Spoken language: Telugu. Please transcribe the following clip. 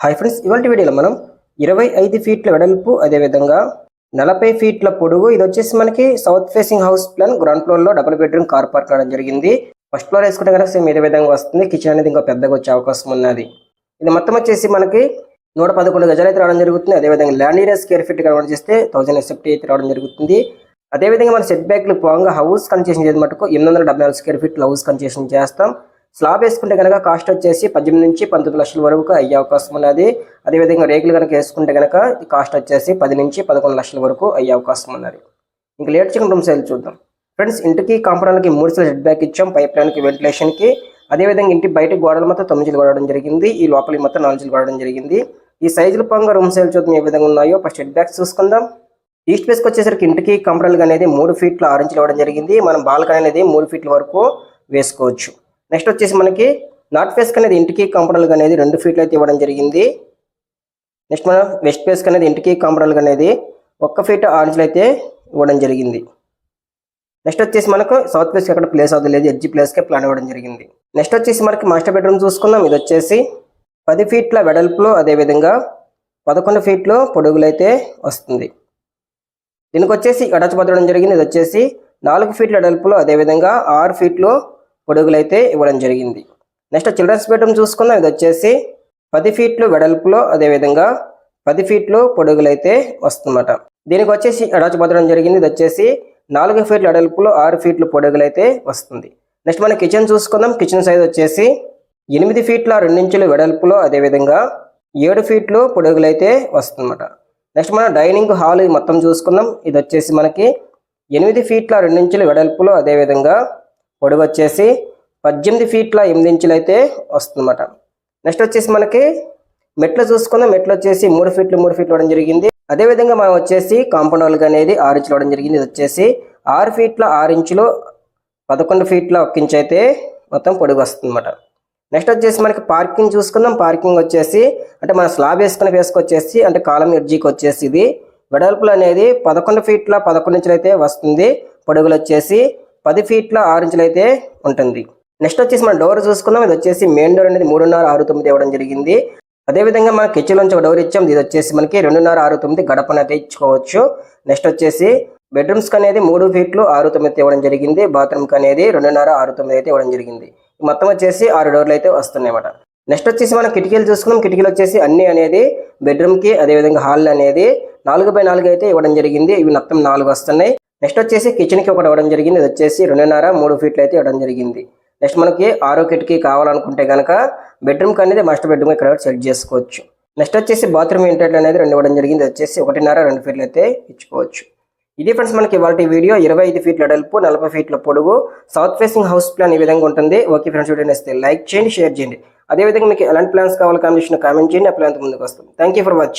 హాయ్ ఫ్రెండ్స్ ఇవాళ వీడియోలో మనం ఇరవై ఐదు ఫీట్ల వెడల్పు అదేవిధంగా నలభై ఫీట్ల పొడుగు ఇది వచ్చేసి మనకి south facing house plan ground ఫ్లోర్లో డబుల్ బెడ్రూమ్ కార్ పార్క్ అవడం జరిగింది. ఫస్ట్ ఫ్లోర్ వేసుకుంటే కనుక సేమ్ ఇదే విధంగా వస్తుంది. కిచెన్ అనేది ఇంకా పెద్దగా వచ్చే అవకాశం ఉన్నది. ఇది మొత్తం వచ్చేసి మనకి నూట పదకొండు గజాలు అయితే రావడం జరుగుతుంది. అదేవిధంగా land area square feet convert చేస్తే థౌసండ్ సెఫ్టీ అయితే రావడం జరుగుతుంది. అదేవిధంగా మన సెట్ బ్యాక్లు పోగా హౌస్ కన్సెషన్ చేసే మటుకు ఎనిమిది వందల డెబ్బై నాలుగు స్క్వేర్ ఫీట్ హౌస్ కన్సెషన్ చేస్తాం. స్లాబ్ వేసుకుంటే కనుక కాస్ట్ వచ్చేసి పద్దెనిమిది నుంచి పంతొమ్మిది లక్షల వరకు అయ్యే అవకాశం ఉన్నది. అదేవిధంగా రేకులు కనుక వేసుకుంటే కనుక కాస్ట్ వచ్చేసి పది నుంచి పదకొండు లక్షల వరకు అయ్యే అవకాశం ఉన్నది. ఇంకా లేట్ చికెన్ రూమ్ సైజ్ చూద్దాం. ఫ్రెండ్స్ ఇంటికి కాంపౌండ్కి మూడు సార్లు హెడ్ బ్యాక్ ఇచ్చాం. పైప్ లైన్కి వెంటిలేషన్కి అదేవిధంగా ఇంటి బయట గోడలు మొత్తం తొమ్మిది కొడడం జరిగింది. ఈ లోపలికి మొత్తం నాలుగులు గోడడం జరిగింది. ఈ సైజుల పరంగా రూమ్ సైజ్ చూద్దాం ఏ విధంగా ఉన్నాయో. ఫస్ట్ హెడ్ బ్యాక్స్ చూసుకుందాం. ఈస్ట్ ఫేస్కి వచ్చేసరికి ఇంటికి కంపరల్గా అనేది మూడు ఫీట్ల ఆరెంజ్లు ఇవ్వడం జరిగింది. మనం బాల్కనీ అనేది మూడు ఫీట్ల వరకు వేసుకోవచ్చు. నెక్స్ట్ వచ్చేసి మనకి నార్త్ ఫేస్కి అనేది ఇంటికి కంపరల్గా అనేది రెండు ఫీట్లు అయితే ఇవ్వడం జరిగింది. నెక్స్ట్ మనం వెస్ట్ ఫేస్కి అనేది ఇంటికి కంపరల్గా అనేది ఒక్క ఫీట్ ఆరు అయితే ఇవ్వడం జరిగింది. నెక్స్ట్ వచ్చేసి మనకు సౌత్ ఫేస్కి ఎక్కడ ప్లేస్ అవ్వలేదు ఎడ్జి ప్లేస్కే ప్లాన్ ఇవ్వడం జరిగింది. నెక్స్ట్ వచ్చేసి మనకి మాస్టర్ బెడ్రూమ్ చూసుకుందాం. ఇది వచ్చేసి పది ఫీట్ల వెడల్పులో అదేవిధంగా పదకొండు ఫీట్లు పొడుగులు అయితే వస్తుంది. దీనికి వచ్చేసి అటాచ్ జరిగింది. ఇది వచ్చేసి నాలుగు ఫీట్ల వెడల్పులో అదేవిధంగా ఆరు ఫీట్లు పొడుగులైతే ఇవ్వడం జరిగింది. నెక్స్ట్ చిల్డ్రన్స్ బెడ్రూమ్ చూసుకుందాం. ఇది వచ్చేసి పది ఫీట్లు వెడల్పులో అదేవిధంగా పది ఫీట్లు పొడుగులైతే వస్తుందన్నమాట. దీనికి వచ్చేసి అటాచ్ జరిగింది. ఇది వచ్చేసి నాలుగు ఫీట్ల వెడల్పులో ఆరు ఫీట్లు పొడుగులైతే అయితే వస్తుంది. నెక్స్ట్ మనం కిచెన్ చూసుకుందాం. కిచెన్ సైజ్ వచ్చేసి ఎనిమిది ఫీట్ల రెండించుల వెడల్పులో అదేవిధంగా ఏడు ఫీట్లు పొడుగులైతే వస్తుందన్నమాట. నెక్స్ట్ మన డైనింగ్ హాల్ మొత్తం చూసుకుందాం. ఇది వచ్చేసి మనకి ఎనిమిది ఫీట్ల రెండించుల వెడల్పులో అదేవిధంగా పొడుగు వచ్చేసి పద్దెనిమిది ఫీట్ల ఎనిమిది ఇంచులు అయితే వస్తుందన్నమాట. నెక్స్ట్ వచ్చేసి మనకి మెట్లు చూసుకుందాం. మెట్లు వచ్చేసి మూడు ఫీట్లు మూడు ఫీట్లు ఇవ్వడం జరిగింది. అదేవిధంగా మనం వచ్చేసి కాంపౌండ్ వాళ్ళకి అనేది ఆరు ఇంచులు ఇవ్వడం జరిగింది. ఇది వచ్చేసి ఆరు ఫీట్ల ఆరు ఇంచులు పదకొండు ఫీట్ల ఒక ఇంచు అయితే మొత్తం పొడుగు వస్తుందన్నమాట. నెక్స్ట్ వచ్చేసి మనకి పార్కింగ్ చూసుకుందాం. పార్కింగ్ వచ్చేసి అంటే మన స్లాబ్ వేసుకుని వేసుకొచ్చేసి అంటే కాలం ఎడ్జికి వచ్చేసి ఇది వెడల్పులు అనేది పదకొండు ఫీట్ల పదకొండు ఇంచులు అయితే వస్తుంది. పొడుగులు వచ్చేసి పది ఫీట్ల ఆరు ఇంచులు అయితే ఉంటుంది. నెక్స్ట్ వచ్చేసి మన డోర్ చూసుకుందాం. ఇది వచ్చేసి మెయిన్ డోర్ అనేది మూడున్నర ఆరు తొమ్మిది ఇవ్వడం జరిగింది. అదేవిధంగా మన కిచెన్ నుంచి ఒక డోర్ ఇచ్చాం. ఇది వచ్చేసి మనకి రెండున్నర ఆరు తొమ్మిది గడపను అయితే ఇచ్చుకోవచ్చు. నెక్స్ట్ వచ్చేసి బెడ్రూమ్స్కి అనేది మూడు ఫీట్లు ఆరు తొమ్మిది ఇవ్వడం జరిగింది. బాత్రూమ్కి అనేది రెండున్నర ఆరు తొమ్మిది అయితే ఇవ్వడం జరిగింది. మొత్తం వచ్చేసి ఆరు డోర్లు అయితే వస్తున్నాయి అన్నమాట. నెక్స్ట్ వచ్చేసి మనం కిటికీలు చూసుకున్నాం కిటికీలు వచ్చేసి అన్ని అనేది బెడ్రూమ్కి అదేవిధంగా హాల్ అనేది నాలుగు బై నాలుగు అయితే ఇవ్వడం జరిగింది. ఇవి మొత్తం నాలుగు వస్తున్నాయి. నెక్స్ట్ వచ్చేసి కిచెన్కి ఒకటి ఇవ్వడం జరిగింది. ఇది వచ్చేసి రెండున్నర మూడు ఫీట్లు అయితే ఇవ్వడం జరిగింది. నెక్స్ట్ మనకి ఆరో కిటికీ కావాలనుకుంటే కనుక బెడ్రూమ్కి అనేది మాస్టర్ బెడ్రూమ్ ఇక్కడ సెట్ చేసుకోవచ్చు. నెక్స్ట్ వచ్చేసి బాత్రూమ్ ఇంటర్లు అనేది రెండు ఇవ్వడం జరిగింది. వచ్చేసి ఒకటిన్నర రెండు ఫీట్లు అయితే ఇచ్చుకోవచ్చు. ఇది ఫ్రెండ్స్ మనకి ఇవాళ వీడియో. ఇరవై ఐదు ఫీట్ల వెడల్పు నలభై ఫీట్ల పొడుగు. సౌత్ ఫేసింగ్ హౌస్ ప్లాన్ ఈ విధంగా ఉంటుంది. ఓకే ఫ్రెండ్స్ వీడియో నేస్తే లైక్ చేయండి షేర్ చేయండి. అదేవిధంగా మీకు ఎలాంటి ప్లాన్స్ కావాలి కాంబినేషన్ కామెంట్ చేయండి. ఆ ప్లాన్ ముందుకు వస్తాం. Thank you for watching